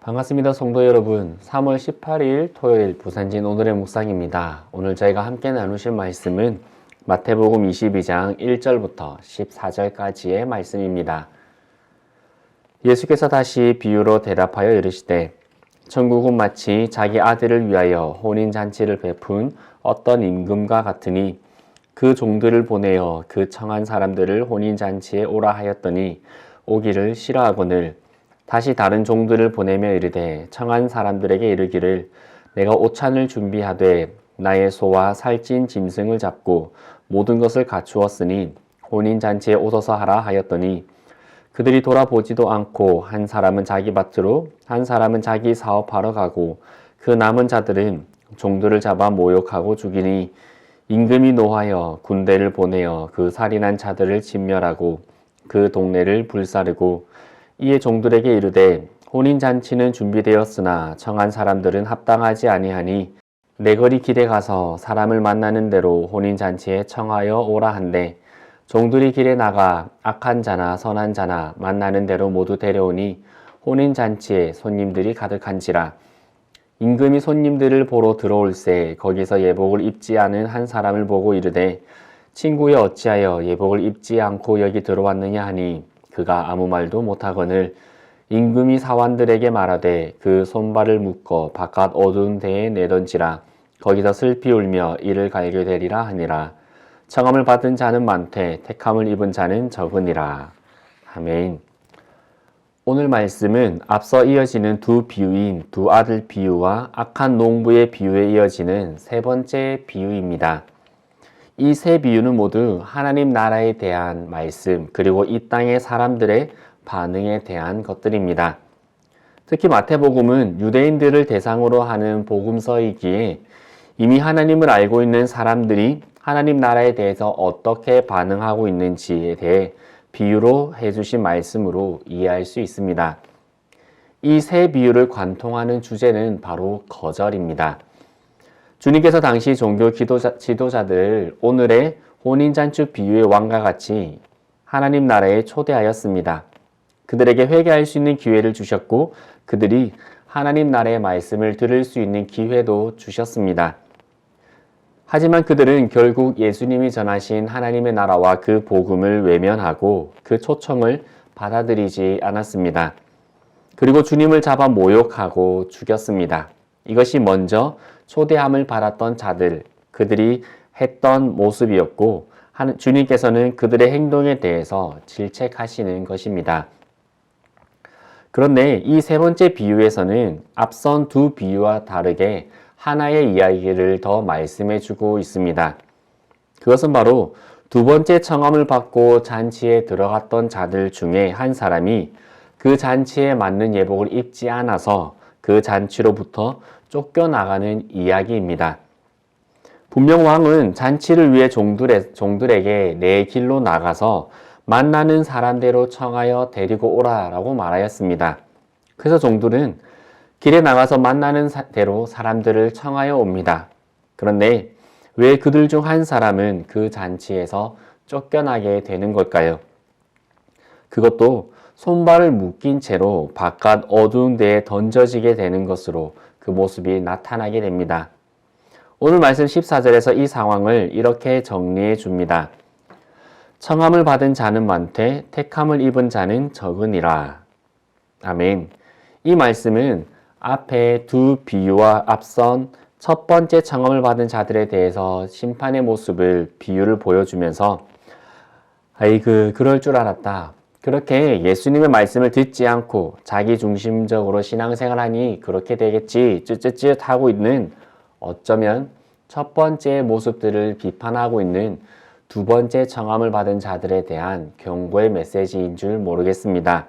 반갑습니다. 성도 여러분. 3월 18일 토요일 부산진 오늘의 묵상입니다. 오늘 저희가 함께 나누실 말씀은 마태복음 22장 1절부터 14절까지의 말씀입니다. 예수께서 다시 비유로 대답하여 이르시되 천국은 마치 자기 아들을 위하여 혼인 잔치를 베푼 어떤 임금과 같으니 그 종들을 보내어 그 청한 사람들을 혼인 잔치에 오라 하였더니 오기를 싫어하거늘 다시 다른 종들을 보내며 이르되 청한 사람들에게 이르기를 내가 오찬을 준비하되 나의 소와 살찐 짐승을 잡고 모든 것을 갖추었으니 혼인 잔치에 오소서 하라 하였더니 그들이 돌아보지도 않고 한 사람은 자기 밭으로 한 사람은 자기 사업하러 가고 그 남은 자들은 종들을 잡아 모욕하고 죽이니 임금이 노하여 군대를 보내어 그 살인한 자들을 진멸하고 그 동네를 불사르고 이에 종들에게 이르되 혼인 잔치는 준비되었으나 청한 사람들은 합당하지 아니하니 내거리 길에 가서 사람을 만나는 대로 혼인 잔치에 청하여 오라 한대. 종들이 길에 나가 악한 자나 선한 자나 만나는 대로 모두 데려오니 혼인 잔치에 손님들이 가득한지라 임금이 손님들을 보러 들어올새 거기서 예복을 입지 않은 한 사람을 보고 이르되 친구여 어찌하여 예복을 입지 않고 여기 들어왔느냐 하니? 그가 아무 말도 못하거늘 임금이 사환들에게 말하되 그 손발을 묶어 바깥 어두운 데에 내던지라. 거기서 슬피 울며 이를 갈게 되리라 하니라. 청함을 받은 자는 많되 택함을 입은 자는 적으니라. 아멘 오늘 말씀은 앞서 이어지는 두 비유인 두 아들 비유와 악한 농부의 비유에 이어지는 세 번째 비유입니다. 이 세 비유는 모두 하나님 나라에 대한 말씀, 그리고 이 땅의 사람들의 반응에 대한 것들입니다. 특히 마태복음은 유대인들을 대상으로 하는 복음서이기에 이미 하나님을 알고 있는 사람들이 하나님 나라에 대해서 어떻게 반응하고 있는지에 대해 비유로 해주신 말씀으로 이해할 수 있습니다. 이 세 비유를 관통하는 주제는 바로 거절입니다. 주님께서 당시 종교 기도자, 지도자들을 오늘의 혼인잔치 비유의 왕과 같이 하나님 나라에 초대하였습니다. 그들에게 회개할 수 있는 기회를 주셨고 그들이 하나님 나라의 말씀을 들을 수 있는 기회도 주셨습니다. 하지만 그들은 결국 예수님이 전하신 하나님의 나라와 그 복음을 외면하고 그 초청을 받아들이지 않았습니다. 그리고 주님을 잡아 모욕하고 죽였습니다. 이것이 먼저 초대함을 받았던 자들, 그들이 했던 모습이었고, 주님께서는 그들의 행동에 대해서 질책하시는 것입니다. 그런데 이 세 번째 비유에서는 앞선 두 비유와 다르게 하나의 이야기를 더 말씀해 주고 있습니다. 그것은 바로 두 번째 청함을 받고 잔치에 들어갔던 자들 중에 한 사람이 그 잔치에 맞는 예복을 입지 않아서 그 잔치로부터 쫓겨나가는 이야기입니다. 분명 왕은 잔치를 위해 종들의, 종들에게 내 길로 나가서 만나는 사람대로 청하여 데리고 오라 라고 말하였습니다. 그래서 종들은 길에 나가서 만나는 대로 사람들을 청하여 옵니다. 그런데 왜 그들 중 한 사람은 그 잔치에서 쫓겨나게 되는 걸까요? 그것도 손발을 묶인 채로 바깥 어두운 데에 던져지게 되는 것으로 그 모습이 나타나게 됩니다. 오늘 말씀 14절에서 이 상황을 이렇게 정리해 줍니다. 청함을 받은 자는 많되 택함을 입은 자는 적으니라. 아멘. 이 말씀은 앞에 두 비유와 앞선 첫 번째 청함을 받은 자들에 대해서 심판의 모습을 비유를 보여주면서 아이 그 그럴 줄 알았다. 그렇게 예수님의 말씀을 듣지 않고 자기 중심적으로 신앙생활하니 그렇게 되겠지 쯧쯧쯧 하고 있는 어쩌면 첫 번째 모습들을 비판하고 있는 두 번째 청함을 받은 자들에 대한 경고의 메시지인 줄 모르겠습니다.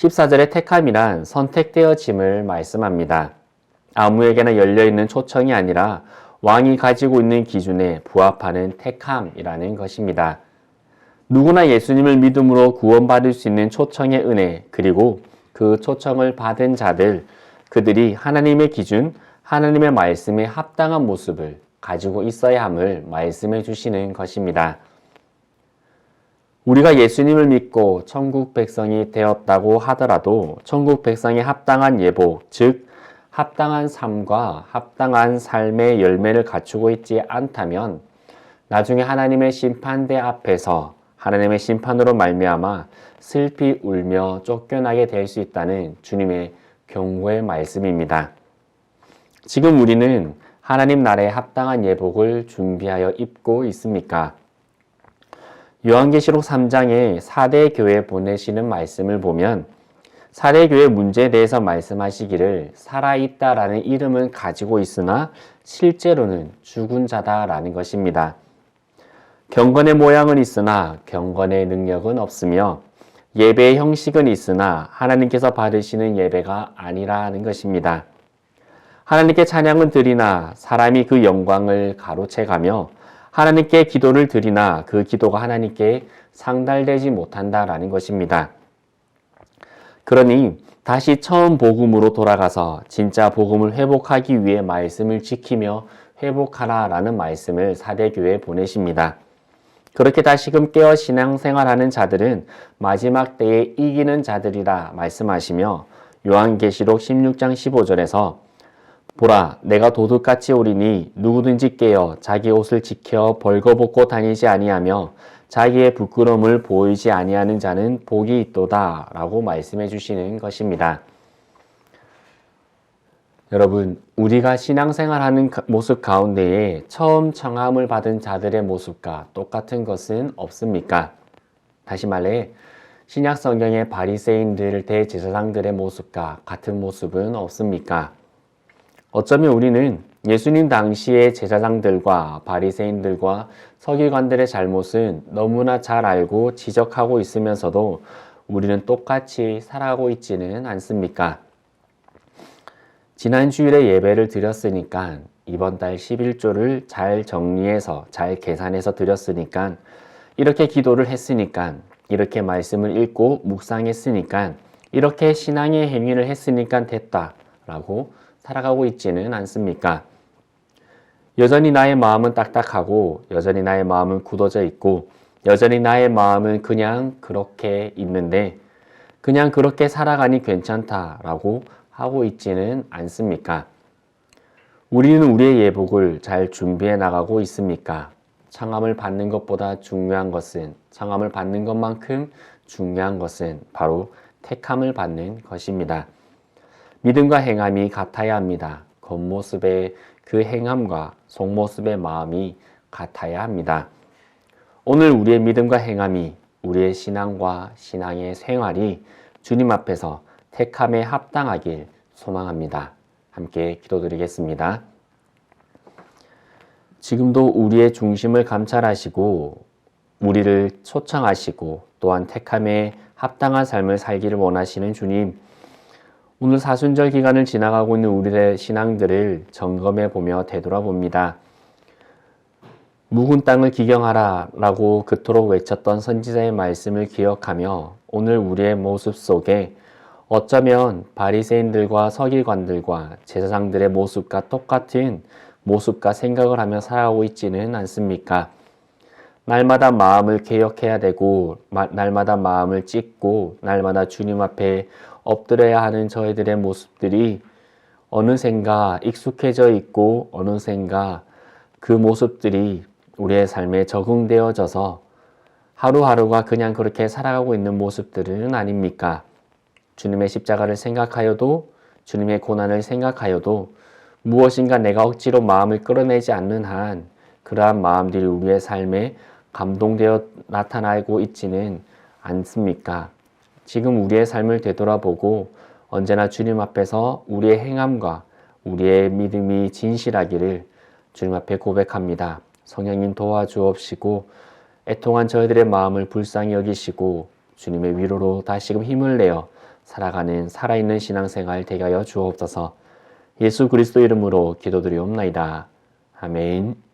14절의 택함이란 선택되어짐을 말씀합니다. 아무에게나 열려있는 초청이 아니라 왕이 가지고 있는 기준에 부합하는 택함이라는 것입니다. 누구나 예수님을 믿음으로 구원받을 수 있는 초청의 은혜, 그리고 그 초청을 받은 자들, 그들이 하나님의 기준, 하나님의 말씀에 합당한 모습을 가지고 있어야 함을 말씀해 주시는 것입니다. 우리가 예수님을 믿고 천국 백성이 되었다고 하더라도 천국 백성이 합당한 예복, 즉 합당한 삶과 합당한 삶의 열매를 갖추고 있지 않다면 나중에 하나님의 심판대 앞에서 하나님의 심판으로 말미암아 슬피 울며 쫓겨나게 될 수 있다는 주님의 경고의 말씀입니다. 지금 우리는 하나님 나라에 합당한 예복을 준비하여 입고 있습니까? 요한계시록 3장에 4대 교회 보내시는 말씀을 보면 4대 교회 문제에 대해서 말씀하시기를 살아있다라는 이름은 가지고 있으나 실제로는 죽은 자다라는 것입니다. 경건의 모양은 있으나 경건의 능력은 없으며 예배의 형식은 있으나 하나님께서 받으시는 예배가 아니라는 것입니다. 하나님께 찬양은 드리나 사람이 그 영광을 가로채 가며 하나님께 기도를 드리나 그 기도가 하나님께 상달되지 못한다라는 것입니다. 그러니 다시 처음 복음으로 돌아가서 진짜 복음을 회복하기 위해 말씀을 지키며 회복하라라는 말씀을 사대교회에 보내십니다. 그렇게 다시금 깨어 신앙생활하는 자들은 마지막 때에 이기는 자들이라 말씀하시며 요한계시록 16장 15절에서 보라 내가 도둑같이 오리니 누구든지 깨어 자기 옷을 지켜 벌거벗고 다니지 아니하며 자기의 부끄러움을 보이지 아니하는 자는 복이 있도다 라고 말씀해 주시는 것입니다. 여러분, 우리가 신앙생활하는 모습 가운데에 처음 청함을 받은 자들의 모습과 똑같은 것은 없습니까? 다시 말해 신약 성경의 바리새인들 대제사장들의 모습과 같은 모습은 없습니까? 어쩌면 우리는 예수님 당시의 제사장들과 바리새인들과 서기관들의 잘못은 너무나 잘 알고 지적하고 있으면서도 우리는 똑같이 살아가고 있지는 않습니까? 지난 주일에 예배를 드렸으니까 이번 달 11조를 잘 정리해서 잘 계산해서 드렸으니까 이렇게 기도를 했으니까 이렇게 말씀을 읽고 묵상했으니까 이렇게 신앙의 행위를 했으니까 됐다라고 살아가고 있지는 않습니까? 여전히 나의 마음은 딱딱하고 여전히 나의 마음은 굳어져 있고 여전히 나의 마음은 그냥 그렇게 있는데 그냥 그렇게 살아가니 괜찮다라고 하고 있지는 않습니까? 우리는 우리의 예복을 잘 준비해 나가고 있습니까? 창함을 받는 것보다 중요한 것은 창함을 받는 것만큼 중요한 것은 바로 택함을 받는 것입니다. 믿음과 행함이 같아야 합니다. 겉모습의 그 행함과 속모습의 마음이 같아야 합니다. 오늘 우리의 믿음과 행함이 우리의 신앙과 신앙의 생활이 주님 앞에서 택함에 합당하길 소망합니다. 함께 기도드리겠습니다. 지금도 우리의 중심을 감찰하시고 우리를 초청하시고 또한 택함에 합당한 삶을 살기를 원하시는 주님, 오늘 사순절 기간을 지나가고 있는 우리의 신앙들을 점검해 보며 되돌아봅니다. 묵은 땅을 기경하라 라고 그토록 외쳤던 선지자의 말씀을 기억하며 오늘 우리의 모습 속에 어쩌면 바리새인들과 서기관들과 제사장들의 모습과 똑같은 모습과 생각을 하며 살아오고 있지는 않습니까? 날마다 마음을 개혁해야 되고 날마다 마음을 찢고 날마다 주님 앞에 엎드려야 하는 저희들의 모습들이 어느샌가 익숙해져 있고 어느샌가 그 모습들이 우리의 삶에 적응되어져서 하루하루가 그냥 그렇게 살아가고 있는 모습들은 아닙니까? 주님의 십자가를 생각하여도 주님의 고난을 생각하여도 무엇인가 내가 억지로 마음을 끌어내지 않는 한 그러한 마음들이 우리의 삶에 감동되어 나타나고 있지는 않습니까? 지금 우리의 삶을 되돌아보고 언제나 주님 앞에서 우리의 행함과 우리의 믿음이 진실하기를 주님 앞에 고백합니다. 성령님 도와주옵시고 애통한 저희들의 마음을 불쌍히 여기시고 주님의 위로로 다시금 힘을 내어 살아가는 살아있는 신앙생활 되게 하여 주옵소서 예수 그리스도 이름으로 기도드리옵나이다. 아멘.